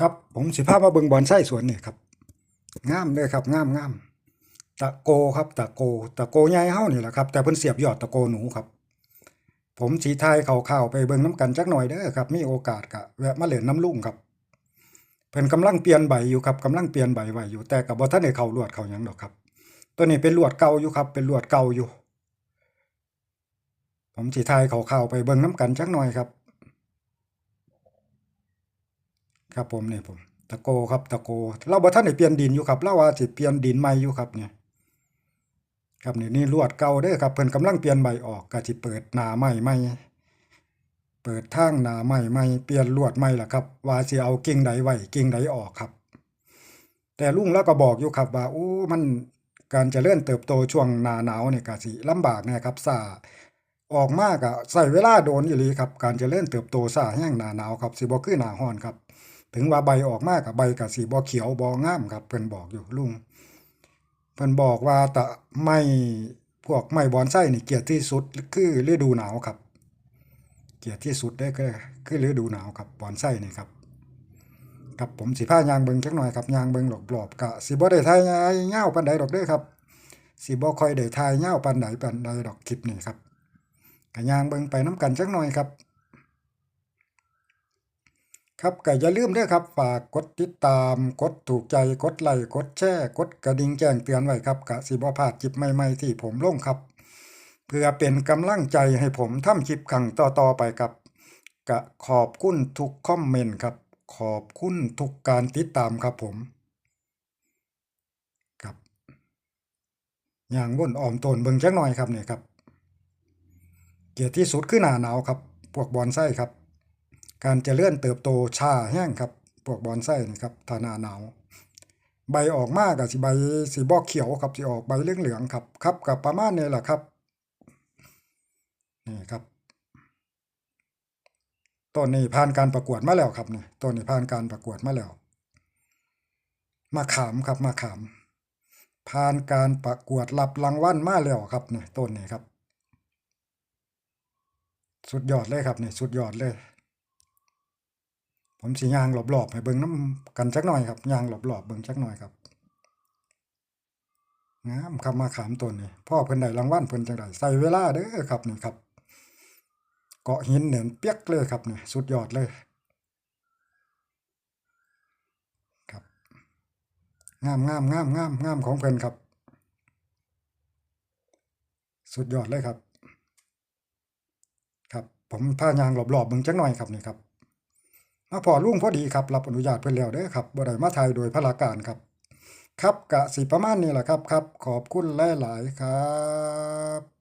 ครับผมสิพาพมาเบิงบอนไส้สวนนี่ครับงามเลยครับงามงามตะโกครับตะโกตะโกใหญ่เฮ้านี่แหละครับแต่เพิ่นเสียบยอดตะโกหนูครับ ผมสีไทายข่าวไปเบิงน้ำกันจักหน่อยเด้อครับมีโอกาสก็แวะมาเหล่นน้ำลุงครับเพิ่นกำลังเปลี่ยนใบอยู่ครับกำลังเปลี่ยนใบไว้อยู่แต่ก็บ่ทันได้เข้าลวดเข้ายังดอกครับ ตัวนี้เป็นลวดเก่าอยู่ครับ เป็นลวดเก่าอยู่ ผมสิทายข่าวไปเบิงน้ำกันจักหน่อยครับ ครับผมเนี่ยผม ตะโกครับตะโก เราบ่ทันได้เปลี่ยนดินอยู่ครับเราว่าสิเปลี่ยนดินใหม่อยู่ครับเนี่ยครับนี่นี่ลวดเก่าเด้อครับเพิ่นกำลังเปลี่ยนใบออกก็สิเปิดหน้าใหม่ใหม่เปิดทางหน้าใหม่ใหม่เปลี่ยนลวดใหม่ล่ะครับ ว่าสิเอากิ่งใดไว้กิ่งใดออกครับ แต่ลุงแล้วก็บอกอยู่ครับว่าโอ้มันการจะเจริญเติบโตช่วงหนาหนาวเนี่ยก็สิลำบากน่ครับซาออกมาก็ใช้เวลาโดนอีหลีครับ การจะเจริญเติบโตซาแห้งหนาหนาวครับสิบ่คือหนาร้อนครับ ถึงว่าใบออกมากับใบกับสีบ่เขียวบ่งามครับเพิ่นบอกอยู่ลุงเพิ่นบอกว่าตะไม้พวกไม้บอนไส้นี่เกลียดที่สุดคือฤดูหนาวครับ เกลียดที่สุดได้ก็คือฤดูหนาวครับบอนไส้นี่ครับครับผมสิพายางเบิงจักหน่อยครับยางเบิงหลบๆกะสิบ่ได้ทายยาปานใดดอกเด้อครับสิบ่ค่อยได้ทายยาปานใดปานใดดอกคลิปนี้ครับก็ยางเบิงไปน้ำกันจักหน่อยครับ ครับก็อย่าลืมด้วยครับ ฝากกดติดตาม กดถูกใจ กดไลค์ กดแชร์ กดกระดิ่งแจ้งเตือนไว้ครับกะสิบ่พลาดคลิปใหม่ๆที่ผมลงครับ เพื่อเป็นกำลังใจให้ผมทำคลิปครั้งต่อๆไปครับกะขอบคุณทุกคอมเมนต์ครับ ขอบคุณทุกการติดตามครับผมครับอย่างวนออมตนเบิ่งจักหน่อยครับเนี่ยครับ เกียรติที่สุดคือหนาหนาวครับ พวกบอนไส้ครับ การเจริญเติบโตชาแห้งครับพวกบอนไส้นี่ครับถ้านาหนาว ใบออกมาก็สิใบสีบอกเขียวครับสิออกใบเหลืองๆครับครับกับประมาณนี้แหละครับนี่ครับต้นนี้ผ่านการประกวดมาแล้วครับนี่ต้นนี้ผ่านการประกวดมาแล้วมาขามครับมาขาม ผ่านการประกวดรับรางวัลมาแล้วครับนี่ต้นนี้ครับ สุดยอดเลยครับนี่สุดยอดเลย ผมสิย่างหลบๆให้เบิ่งน้ำกันจักหน่อยครับยางหลบๆเบิ่งจักหน่อยครับงามครับมาขามต้นนี่พ่อเพิ่นได้รางวัลเพิ่นจังไดใส่เวลาเด้อครับนี่ครับ เกาะหินเหนือนเปียกเลยครับนี่สุดยอดเลยครับงามงามงามงามงามของเพิ่นครับ สุดยอดเลยครับ ครับผมพายางหลบๆเบิ่งจักหน่อยครับนี่ครับ มาพอลุงพอดีครับรับอนุญาตเพิ่นแล้วเด้อครับบ่ได้มาถ่ายโดยพลาการครับ ครับกะสิประมาณนี้แหละครับครับ ขอบคุณหลายๆครับ